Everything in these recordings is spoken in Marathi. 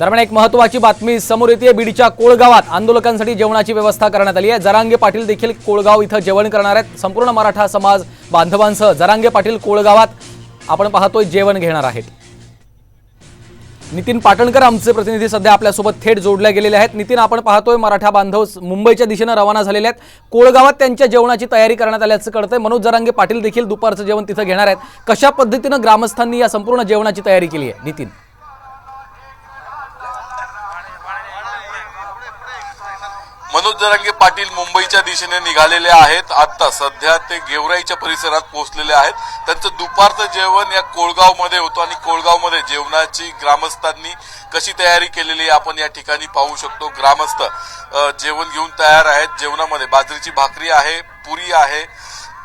दरम्यान एक महत्वाची बातमी समोर येते बीडच्या कोळगावात आंदोलकांसाठी जेवणाची व्यवस्था करण्यात आली आहे. जरांगे पाटील देखील कोळगाव इथं जेवण करणार आहेत. संपूर्ण मराठा समाज बांधवांसह जरांगे पाटील कोळगावात आपण पाहतोय जेवण घेणार आहेत. नितीन पाटणकर आमचे प्रतिनिधी सध्या आपल्यासोबत थेट जोडल्या गेलेले आहेत. नितीन आपण पाहतोय मराठा बांधव मुंबईच्या दिशेनं रवाना झालेले आहेत. कोळगावात त्यांच्या जेवणाची तयारी करण्यात आल्याचं कळतंय. मनोज जरांगे पाटील देखील दुपारचं जेवण तिथं घेणार आहेत. कशा पद्धतीनं ग्रामस्थांनी या संपूर्ण जेवणाची तयारी केली आहे? नितीन. मनोज जरांगे पाटील मुंबईच्या दिशेने निघालेले आहेत. आता सध्या ते गेवराईच्या परिसरात पोहोचलेले आहेत. त्यांचं दुपारचं जेवण या कोळगावमध्ये होतं आणि कोळगावमध्ये जेवणाची ग्रामस्थांनी कशी तयारी केलेली आपण या ठिकाणी पाहू शकतो. ग्रामस्थ जेवण घेऊन तयार आहेत. जेवणामध्ये बाजरीची भाकरी आहे पुरी आहे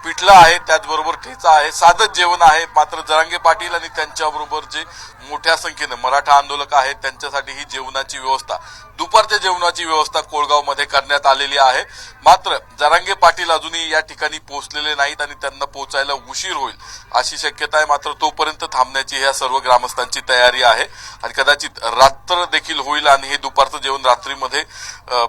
पिठलं आहे त्याचबरोबर ठेचा आहे साधंच जेवण आहे मात्र जरांगे पाटील आणि त्यांच्याबरोबर जे मोठ्या संख्येनं मराठा आंदोलक आहेत त्यांच्यासाठी ही जेवणाची व्यवस्था दुपारच्या जेवणाची व्यवस्था कोळगावमध्ये करण्यात आलेली आहे. मात्र जरांगे पाटील अजूनही या ठिकाणी पोहोचलेले नाहीत आणि त्यांना पोहोचायला उशीर होईल अशी शक्यता आहे. मात्र तोपर्यंत थांबण्याची ह्या सर्व ग्रामस्थांची तयारी आहे आणि कदाचित रात्र देखील होईल आणि हे दुपारचं जेवण रात्रीमध्ये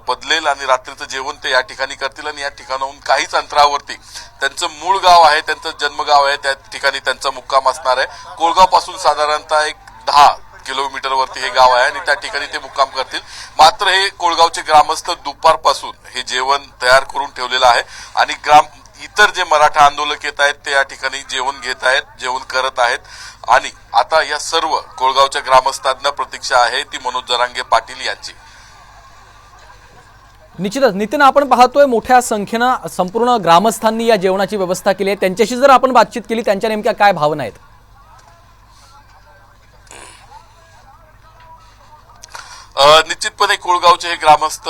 बदलेल आणि रात्रीचं जेवण ते या ठिकाणी करतील आणि या ठिकाणाहून काहीच अंतरावरती त्यांचं मूळ गाव आहे त्यांचं जन्मगाव आहे त्या ठिकाणी त्यांचा मुक्काम असणार आहे. कोळगावपासून साधारणतः एक दहा किलोमीटरवरती हे गाव आहे आणि त्या ठिकाणी ते मुक्काम करतील. मात्र हे कोळगावचे ग्रामस्थ दुपारपासून हे जेवण तयार करून ठेवलेलं आहे आणि ग्राम इतर जे मराठा आंदोलक येत आहेत ते या ठिकाणी जेवण घेत आहेत जेवण करत आहेत. आणि आता या सर्व कोळगावच्या ग्रामस्थांना प्रतीक्षा आहे ती मनोज जरांगे पाटील यांची. निश्चितच नितीन आपण पाहतोय मोठ्या संख्येनं संपूर्ण ग्रामस्थांनी या जेवणाची व्यवस्था केली आहे. त्यांच्याशी जर आपण बातचीत केली त्यांच्या नेमक्या काय भावना आहेत? निश्चितपणे कुळगावचे हे ग्रामस्थ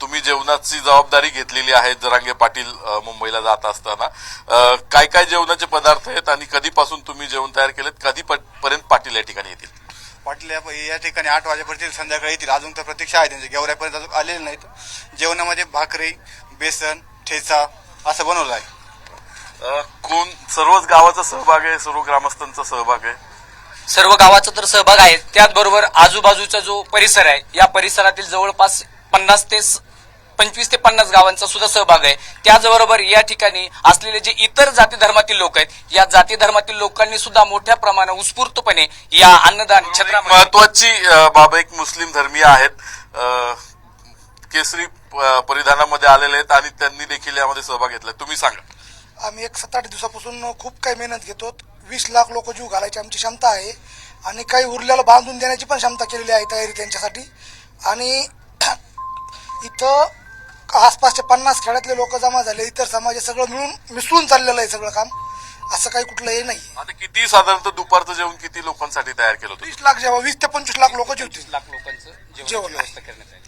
तुम्ही जेवणाची जबाबदारी घेतलेली आहे जरांगे पाटील मुंबईला जात असताना. काय काय जेवणाचे पदार्थ आहेत आणि कधीपासून तुम्ही जेवण तयार केलेत? कधी पर्यंत पाटील या ठिकाणी येतील? पाटील या या ठिकाणी आठ वाजेपर्यंत संध्याकाळी येतील. अजून तर प्रतीक्षा आहे त्यांची. गेवऱ्यापर्यंत अजून आलेले नाहीत. जेवणामध्ये भाकरी बेसन ठेचा असं बनवलं आहे. अ, कोण? सर्वच गावाचा सहभाग आहे सर्व ग्रामस्थांचा सहभाग आहे. सर्व गावाचा तर सहभाग आहे. त्याचबरोबर आजूबाजूचा जो परिसर आहे या परिसरातील जवळपास पन्नास ते स- पंचवीस ते पन्नास गावांचा सुद्धा सहभाग आहे. त्याचबरोबर या ठिकाणी असलेले जे इतर जाती धर्मातील लोक आहेत या जाती धर्मातील लोकांनी सुद्धा मोठ्या प्रमाणात उत्स्फूर्तपणे या अन्नदान क्षेत्रामध्ये महत्वाची बाब एक मुस्लिम धर्मीय आहेत. केसरी परिधानामध्ये आलेले आहेत आणि त्यांनी देखील यामध्ये सहभाग घेतलाय तुम्ही सांगा. आम्ही एक सात आठ दिवसापासून खूप काही मेहनत घेतो. वीस लाख लोक जीव घालायची आमची क्षमता आहे. आणि काही उरलेलं बांधून देण्याची पण क्षमता केलेली आहे तयारी त्यांच्यासाठी. आणि इथं आसपासचे पन्नास खेड्यातले लोक जमा झाले इतर समाज हे सगळं मिळून मिसळून चाललेलं आहे सगळं काम. असं काही कुठलं हे नाही. आता किती साधारणतः दुपारचं जेवण किती लोकांसाठी तयार केलं होतं? वीस लाख जेव्हा वीस ते पंचवीस लाख लोक जेवतील. लाख लोकांचं जेवण. व्यवस्था करण्यात